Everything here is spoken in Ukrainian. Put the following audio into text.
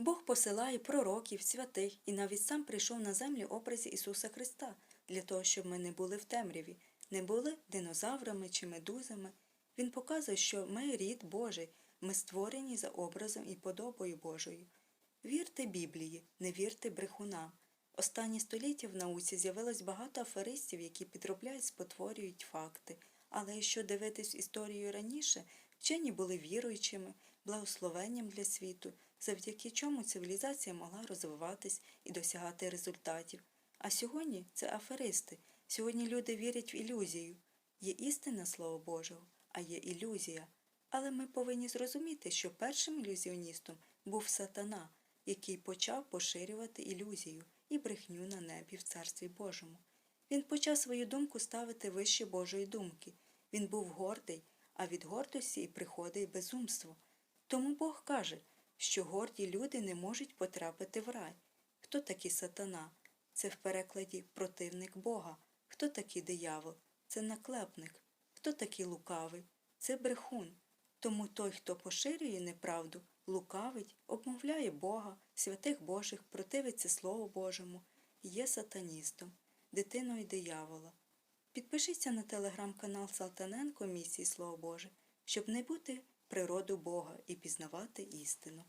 Бог посилає пророків, святих і навіть сам прийшов на землю образі Ісуса Христа для того, щоб ми не були в темряві, не були динозаврами чи медузами. Він показує, що ми рід Божий, ми створені за образом і подобою Божою. Вірте Біблії, не вірте брехунам. Останні століття в науці з'явилось багато аферистів, які підробляють, спотворюють факти. Але якщо дивитись історію раніше, вчені були віруючими, благословенням для світу, завдяки чому цивілізація могла розвиватись і досягати результатів. А сьогодні це аферисти. Сьогодні люди вірять в ілюзію. Є істинне Слово Божого, а є ілюзія. Але ми повинні зрозуміти, що першим ілюзіоністом був сатана, який почав поширювати ілюзію і брехню на небі в Царстві Божому. Він почав свою думку ставити вище Божої думки. Він був гордий, а від гордості і приходить безумство. Тому Бог каже, що горді люди не можуть потрапити в рай. Хто такий сатана? Це в перекладі противник Бога. Хто такий диявол? Це наклепник. Хто такий лукавий? Це брехун. Тому той, хто поширює неправду, лукавить, обмовляє Бога, святих Божих, противиться Слову Божому, є сатаністом, дитиною диявола. Підпишіться на телеграм-канал Салтаненко місії Слово Боже, щоб не бути природу Бога і пізнавати істину.